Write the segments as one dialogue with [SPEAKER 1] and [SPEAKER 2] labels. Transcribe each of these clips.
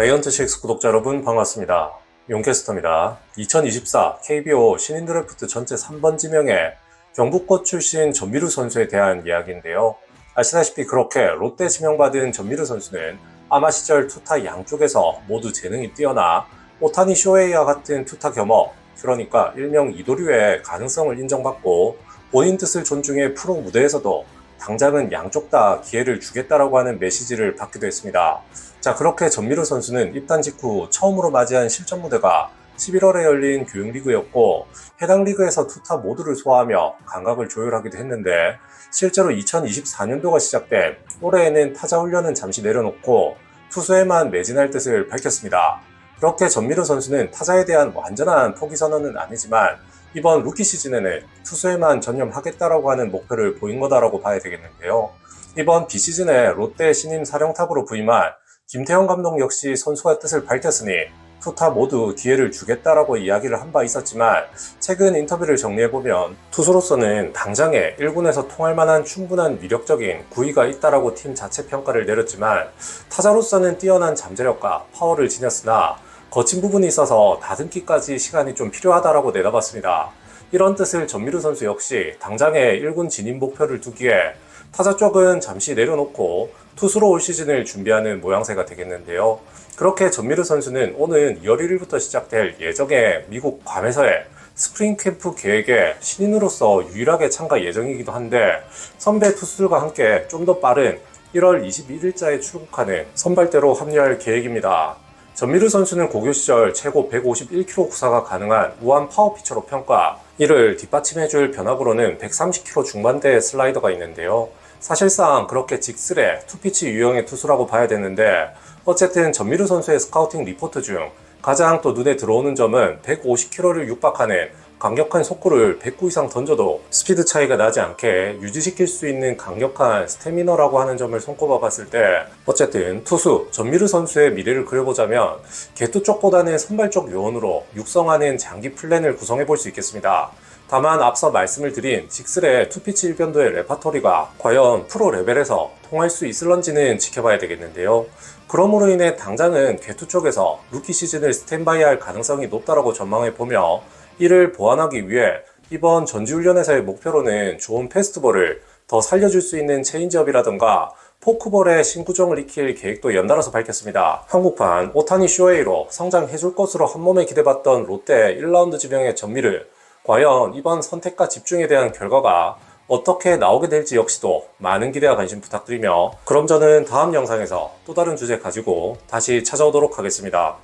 [SPEAKER 1] 자이언트식스 구독자 여러분 반갑습니다. 용캐스터입니다. 2024 KBO 신인 드래프트 전체 3번 지명의 경북고 출신 전미루 선수에 대한 이야기인데요. 아시다시피 그렇게 롯데 지명받은 전미루 선수는 아마 시절 투타 양쪽에서 모두 재능이 뛰어나 오타니 쇼헤이와 같은 투타 겸업, 그러니까 일명 이도류의 가능성을 인정받고 본인 뜻을 존중해 프로 무대에서도 당장은 양쪽 다 기회를 주겠다라고 하는 메시지를 받기도 했습니다. 자, 그렇게 전미루 선수는 입단 직후 처음으로 맞이한 실전 무대가 11월에 열린 교육리그였고 해당 리그에서 투타 모두를 소화하며 감각을 조율하기도 했는데 실제로 2024년도가 시작된 올해에는 타자 훈련은 잠시 내려놓고 투수에만 매진할 뜻을 밝혔습니다. 그렇게 전미루 선수는 타자에 대한 완전한 포기 선언은 아니지만 이번 루키 시즌에는 투수에만 전념하겠다라고 하는 목표를 보인 거다라고 봐야 되겠는데요. 이번 비시즌에 롯데 신임 사령탑으로 부임한 김태형 감독 역시 선수가 뜻을 밝혔으니 투타 모두 기회를 주겠다라고 이야기를 한 바 있었지만 최근 인터뷰를 정리해보면 투수로서는 당장에 1군에서 통할 만한 충분한 위력적인 구위가 있다라고 팀 자체 평가를 내렸지만 타자로서는 뛰어난 잠재력과 파워를 지녔으나 거친 부분이 있어서 다듬기까지 시간이 좀 필요하다라고 내다봤습니다. 이런 뜻을 전미루 선수 역시 당장에 1군 진입 목표를 두기에 타자 쪽은 잠시 내려놓고 투수로 올 시즌을 준비하는 모양새가 되겠는데요. 그렇게 전미루 선수는 오는 2월 1일부터 시작될 예정의 미국 괌에서의 스프링 캠프 계획에 신인으로서 유일하게 참가 예정이기도 한데 선배 투수들과 함께 좀 더 빠른 1월 21일자에 출국하는 선발대로 합류할 계획입니다. 전미루 선수는 고교 시절 최고 151km 구사가 가능한 우한 파워 피처로 평가. 이를 뒷받침해줄 변화구로는 130km 중반대의 슬라이더가 있는데요. 사실상 그렇게 직슬의 투피치 유형의 투수라고 봐야 되는데 어쨌든 전미루 선수의 스카우팅 리포트 중 가장 또 눈에 들어오는 점은 150km를 육박하는 강력한 속구를 109 이상 던져도 스피드 차이가 나지 않게 유지시킬 수 있는 강력한 스태미너라고 하는 점을 손꼽아 봤을 때 어쨌든 투수 전미루 선수의 미래를 그려보자면 개투 쪽보다는 선발 쪽 요원으로 육성하는 장기 플랜을 구성해 볼 수 있겠습니다. 다만 앞서 말씀을 드린 직슬의 투피치 일변도의 레파토리가 과연 프로 레벨에서 통할 수 있을런지는 지켜봐야 되겠는데요. 그러므로 인해 당장은 개투 쪽에서 루키 시즌을 스탠바이 할 가능성이 높다라고 전망해 보며 이를 보완하기 위해 이번 전지훈련에서의 목표로는 좋은 패스트볼을 더 살려줄 수 있는 체인지업이라든가 포크볼의 신구종을 익힐 계획도 연달아서 밝혔습니다. 한국판 오타니 쇼웨이로 성장해줄 것으로 한몸에 기대봤던 롯데 1라운드 지명의 전미를 과연 이번 선택과 집중에 대한 결과가 어떻게 나오게 될지 역시도 많은 기대와 관심 부탁드리며 그럼 저는 다음 영상에서 또 다른 주제 가지고 다시 찾아오도록 하겠습니다.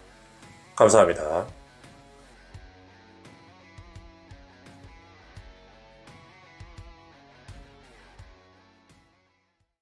[SPEAKER 1] 감사합니다.